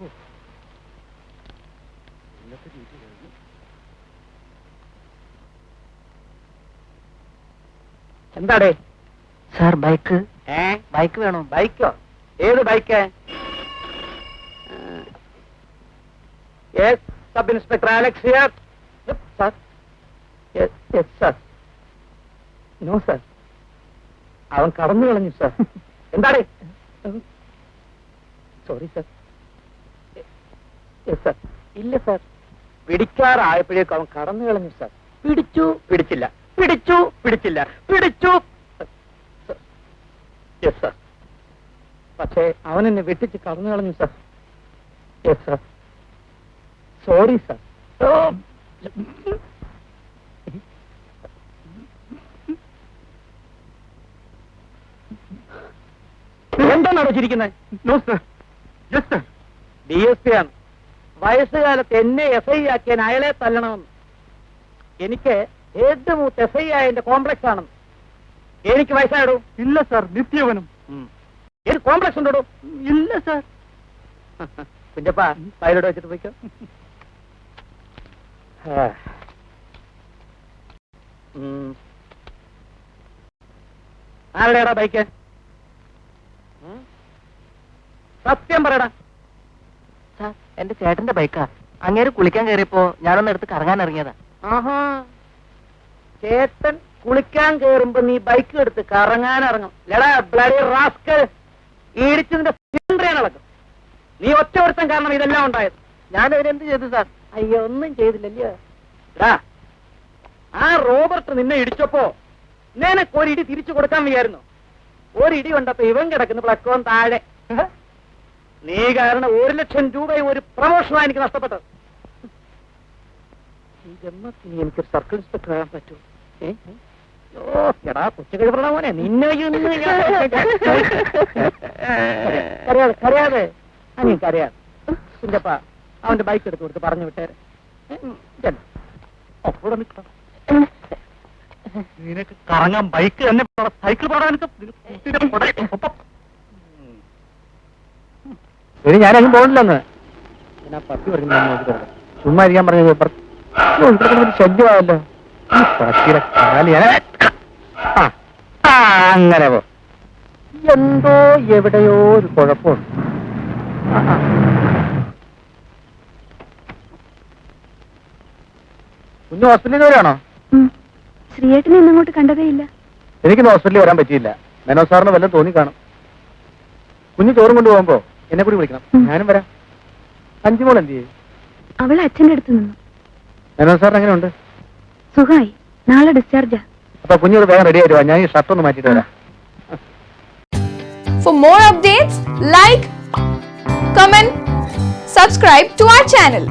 ഇന്നത്തെ ഡ്യൂട്ടി കഴിഞ്ഞു. എന്താടേ? Sir bike. ഏ? ബൈക്ക് വേണോ? ബൈക്കോ? ഏത് bike? Sub inspector Alex here. Sir. Yes sir. No sir. അവൻ കടന്നു കളഞ്ഞു സാർ. എന്താടേ? Sorry sir. സാർ. ഇല്ല സാർ. പിടിക്കാറായപ്പോഴേക്കും അവൻ കടന്നു കളഞ്ഞു സാർ. പിടിച്ചു പിടിച്ചില്ല. പിടിച്ചു പിടിച്ചില്ല. പിടിച്ചു. യെസ് സാർ പക്ഷേ അവൻ എന്നെ വെട്ടിച്ച് കടന്നു കളഞ്ഞു sir. Yes sir sorry sir എന്താണ് അടച്ചിരിക്കുന്നത് no sir yes D S P ആണ്. വയസ്സുകാലത്ത് എന്നെ എസ് ഐ ആക്കിയാൻ അയാളെ തല്ലണമെന്ന്. എനിക്ക് ഏത് മൂത്ത് എസ് ഐ ആയതിന്റെ കോംപ്ലക്സ് ആണെന്ന്. എനിക്ക് വയസ്സായിടൂ? ഇല്ല സാർ നിത്യവനും. ഏത് കോംപ്ലക്സ് ഉണ്ടോ ഇല്ല സർ കുഞ്ഞപ്പാ പൈലോട്ട് വെച്ചിട്ട് പോയിക്കോ. ആരുടെയാടാ ബൈക്ക്? സത്യം പറയടാ. എന്റെ ചേട്ടന്റെ ബൈക്കാ. അങ്ങേര് കുളിക്കാൻ കയറിയപ്പോ ഞാനൊന്ന് എടുത്ത് കറങ്ങാൻ ഇറങ്ങിയതാ. ആഹാ. ചേട്ടൻ കുളിക്കാൻ കേറുമ്പോ നീ ബൈക്ക് എടുത്ത് കറങ്ങാൻ ഇറങ്ങും. ലടാ ബ്ലഡി റാസ്കൽ. ഇടിച്ചതിന്റെ സിലിണ്ടറിയാണ് ഇളക്കും നീ ഒറ്റ വർഷം കാരണം ഇതെല്ലാം ഉണ്ടായത്. ഞാൻ അതിനെന്ത് ചെയ്തു സാർ? അയ്യോ ഒന്നും ചെയ്തില്ലല്ലോ. എടാ ആ റോബർട്ട് നിന്നെ ഇടിച്ചപ്പോ നിനക്ക് ഒരിടി തിരിച്ചു കൊടുക്കാൻ വയ്യായിരുന്നു ഒരിടി കൊണ്ടപ്പോ ഇവൻ കിടക്കുന്നു പ്ലക്കോൻ താഴെ. നീ കാരണം ഒരു ലക്ഷം രൂപയും ഒരു പ്രമോഷനാണ് എനിക്ക് നഷ്ടപ്പെട്ടത് ഈ ജന്മത്തിന് എനിക്കൊരു സർക്കിൾ ഇൻസ്പെക്ടർ ആകാൻ പറ്റൂ ഓ എടാ കൊച്ചു കഴിപ്പറ മോനെ നിന്നെ ഇന്ന് ഞാൻ- കരയാതെ കരയാതെ. അനിയൻ കരയാതെ. കുഞ്ഞപ്പ അവന്റെ ബൈക്ക് എടുത്ത് കൊടുത്ത് പറഞ്ഞു വിട്ടേരെ നിൽക്കണം നിനക്ക് കറങ്ങാൻ ബൈക്ക് തന്നെ. സൈക്കിൾ പാടാനൊക്കെ. ഇനി ഞാനൊന്നും പോകണില്ലെന്ന്. ഞാൻ ആ പട്ടി പറഞ്ഞു ചുമ്മാ ഇരിക്കാൻ പറഞ്ഞത് ശല്യമാവല്ലോ ഒരു ഈ പട്ടിയുടെ കാൽ ഞാൻ ആ, അങ്ങനെ പോ. എന്തോ എവിടെയോ ഒരു കുഴപ്പമുണ്ട്. കുഞ്ഞു ഹോസ്പിറ്റലിൽ വരാണോ ശ്രീയേട്ടനെ ഇന്നങ്ങോട്ട് കണ്ടതേ ഇല്ല. എനിക്കിന്ന് ഹോസ്പിറ്റലിൽ വരാൻ പറ്റിയില്ല. മെനോ സാറിന് വല്ലതും തോന്നി കാണും. കുഞ്ഞു ചോറും കൊണ്ട് പോകുമ്പോ എന്നെ കൂടി വിളിക്കണം. ഞാനും വരാം. അഞ്ചുമോൾ എന്ത് ചെയ്യും? അവൾ അച്ഛന്റെ അടുത്ത് നിന്നു. മെനോ സാറിന് എങ്ങനെയുണ്ട്? സുഖായി നാളെ ഡിസ്ചാർജാ അപ്പൊ കുഞ്ഞോട് വേഗം റെഡി ആയിട്ട് വാ. ഞാൻ ഈ ഷർട്ട് ഒന്ന് മാറ്റിട്ട് വരാം. For more updates, like, comment, subscribe to our channel.